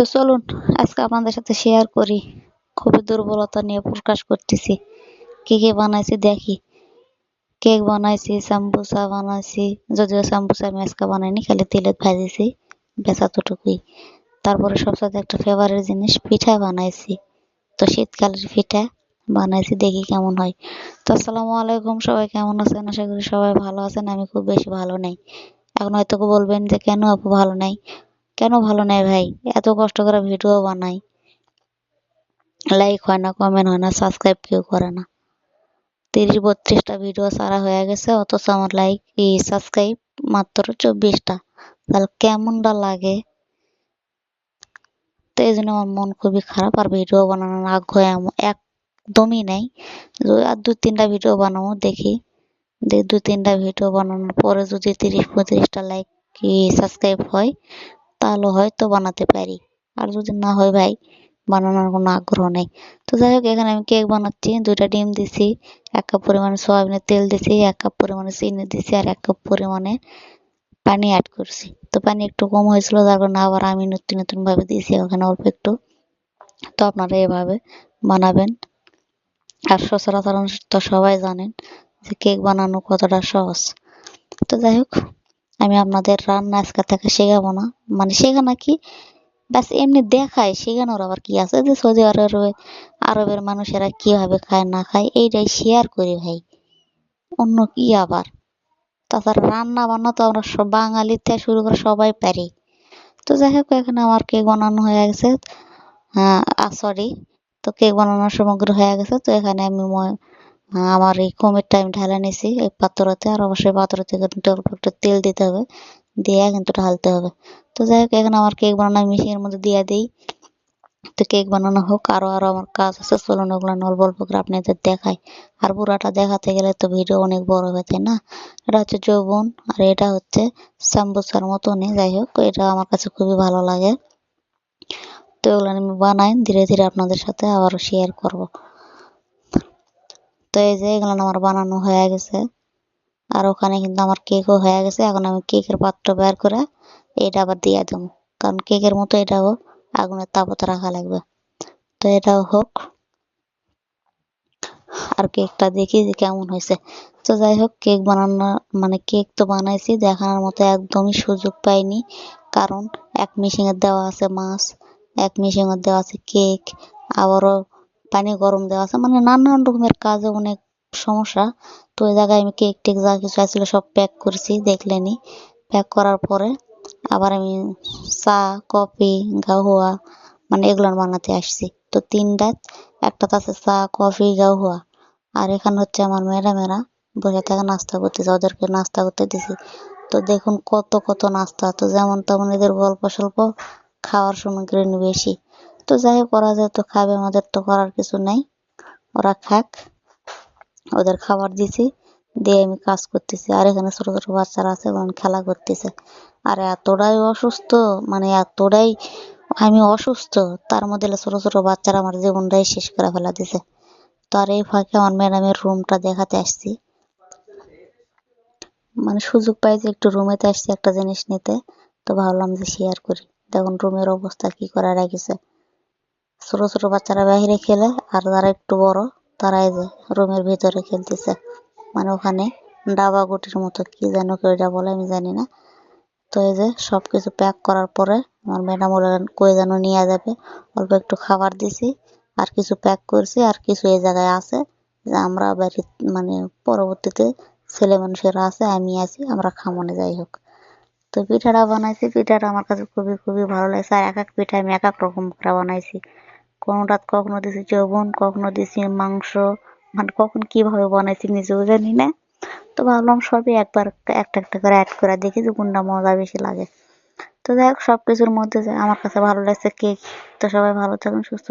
তো চলুন, আজকে আপনাদের সাথে শেয়ার করি। খুবই দুর্বলতা নিয়ে প্রকাশ করতেছি। কি কি বানাইছি দেখি। কেক বানাইছি সাম্বুসা বানাইছি, যদিও সাম্বুসা আমি আজকে বানাইনি, খালি তেলে ভাজিছি বেচা তোটুকুই তারপরে সবসাথে একটা ফেভারেট জিনিস, পিঠা বানাইছি। তো শীতকালের পিঠা বানাইছি, দেখি কেমন হয়। তো আসসালামু আলাইকুম, সবাই কেমন আছেন? আশা করি সবাই ভালো আছেন, আমি খুব বেশি ভালো নেই। এখন হয়তো বলবেন যে কেন আপু ভালো নাই? কেন ভালো নাই ভাই? এত কষ্ট করে ভিডিও বানাই। লাইক হয় না কমেন্ট হয় না সাবস্ক্রাইব কেউ করে না। তিরিশ বত্রিশটা ভিডিও সারা হয়ে গেছে, অথচ আমার লাইক সাবস্ক্রাইব মাত্র চব্বিশটা। তাহলে কেমনটা লাগে? তো এই জন্য আমার মন খুবই খারাপ, আর ভিডিও বানানোর আগ্রহ একদমই নেই। আর দু তিনটা ভিডিও বানাবো, দেখি। দু তিনটা ভিডিও বানানোর পরে যদি তিরিশ পঁয়ত্রিশটা লাইক কি সাবস্ক্রাইব হয় তাহলে হয়তো বানাতে পারি। আর যদি না হয় ভাই, বানানোর কোনো আগ্রহ নেই। তো যাই হোক, এখানে আমি কেক বানাচ্ছি, দুইটা ডিম দিছি, এক কাপ পরিমাণে সয়াবিনের তেল দিছি, এক কাপ পরিমাণে চিনি দিছি, আর এক কাপ পরিমাণে পানি অ্যাড করছি। তো পানি একটু কম হয়েছিল তার কারণে আবার আমি নতুন নতুন ভাবে দিয়েছি ওখানে অল্প একটু। তো আপনারা এভাবে বানাবেন। আর সচরাচর তো সবাই জানেন যে কেক বানানো কতটা সহজ। তো যাই হোক। আমি আপনাদের রান্না আজকে থেকে শেখাবো না। মানে শেখানো কি? ব্যাস, এমনি দেখায় শেখানোর আবার কি আছে? যে সৌদি আরবে, আরবের মানুষেরা কীভাবে খায়, না খায়, এইটাই শেয়ার করি ভাই। অন্য কি আবার? তাছাড়া রান্না বান্না তো আমরা সব বাঙালি থেকে শুরু করে সবাই পারি। তো যাই হোক, এখানে আমার কেক বানানো হয়ে গেছে। সরি তো কেক বানানোর সামগ্রী হয়ে গেছে। তো এখানে আমি আমার এই কমেরটা আমি ঢালে নিয়েছি এই পাত্রতে, আর অবশ্যই পাত্রতে কিন্তু অল্প একটু তেল দিতে হবে। দিয়ে কিন্তু ঢালতে হবে। তো যাই হোক, এখানে আমার কেক বানানো মেশিনের মধ্যে দিয়ে দিই। তো কেক বানানো হোক, আরও আরও আমার কাজ আছে, চলুন ওগুলো অল্প অল্প করে আপনাদের দেখাই। আর পুরাটা দেখাতে গেলে তো ভিডিও অনেক বড় হবে, তাই না? এটা হচ্ছে যৌবন, আর এটা হচ্ছে সাম্বুসার মতনই, যাই হোক, এটা আমার কাছে খুবই ভালো লাগে। তো এগুলো আমি বানাই, ধীরে ধীরে আপনাদের সাথে আবারও শেয়ার করব। তো এই যে এগুলো আমার বানানো হয়ে গেছে। আর ওখানে কিন্তু আমার কেকও হয়ে গেছে। এখন আমি কেকের পাত্র বের করে এটা আবার দিয়ে দেবো। কারণ কেকের মতো এটাও আগুনের তাপতে রাখা লাগবে। তো এটাও হোক। আর কেকটা দেখি যে কেমন হয়েছে। তো যাই হোক, কেক বানানো মানে কেক তো বানাইছি, দেখানোর মতো একদমই সুযোগ পাইনি। কারণ এক মেশিনের দেওয়া আছে মাছ, এক মেশিনের দেওয়া আছে কেক, আবারও পানি গরম দেওয়া আছে। মানে নানান রকমের কাজে অনেক সমস্যা। তো ওই জায়গায় আমি কেক টেক যা কিছু আসলে সব প্যাক করেছি, দেখলেনি। প্যাক করার পরে আবার আমি চা কফি গাহুয়া মানে এগুলো বানাতে আসছি। তো তিনটা একটা আছে চা কফি গাহুয়া। আর এখানে হচ্ছে আমার ম্যাডামেরা বসে থেকে নাস্তা করতেছে, ওদেরকে নাস্তা করতে দিছি। তো দেখুন কত কত নাস্তা, তো যেমন তেমন এদের গল্প স্বল্প খাওয়ার সামগ্রী বেশি। তো যাই হোক, ওরা যেহেতু খাবে, আমাদের তো করার কিছু নেই। ওরা খাক, ওদের খাবার দিছি, দিয়ে আমি কাজ করতেছি। আর এখানে ছোট ছোট বাচ্চারা আছে এবং খেলা করতেছে। আর এতটাই অসুস্থ মানে এতটাই আমি অসুস্থ, তার মধ্যে ছোট ছোট বাচ্চারা আমার জীবনটাই শেষ করে ফেলা দিছে। তো আর এই ফাঁকে আমার ম্যাডামের রুমটা দেখাতে আসছি। মানে সুযোগ পাইছি একটু রুমেতে আসছি একটা জিনিস নিতে। তো ভাবলাম যে শেয়ার করি। দেখুন রুমের অবস্থা কি করে রেখেছে ছোট ছোট বাচ্চারা বাহিরে খেলে, আর যারা একটু বড়, তারাই যে রুমের ভিতরে খেলতেছে। মানে ওখানে ডাবা গুটির মতো, কি যেন কেউ এটা বলে, আমি জানি না। তো এই যে সব কিছু প্যাক করার পরে আমার ম্যাডাম বললেন, কই যেন নিয়ে যাবে? অল্প একটু খাবার দিছি, আর কিছু প্যাক করছি, আর কিছু এই জায়গায় আছে। যে আমরা বাড়ি মানে পরবর্তীতে ছেলে মানুষেরা আছে, আমি আছি, আমরা খামনে যাই হোক। তো পিঠাটা বানাইছি, পিঠাটা আমার কাছে খুবই খুবই ভালো লাগছে। আর এক এক পিঠা আমি এক এক রকম করে বানাইছি। কোনোটা কখনো দিছি যৌবন, কখনো দিছি মাংস মানে কখন কীভাবে বানাইছি নিজেও জানি না। তো ভাবলাম সবই একবার একটা একটা করে অ্যাড করে দেখি যে কোনটা মজা বেশি লাগে। তো যাই হোক সব কিছুর মধ্যে আমার কাছে ভালো লাগছে কেক তো সবাই ভালো থাকুন সুস্থ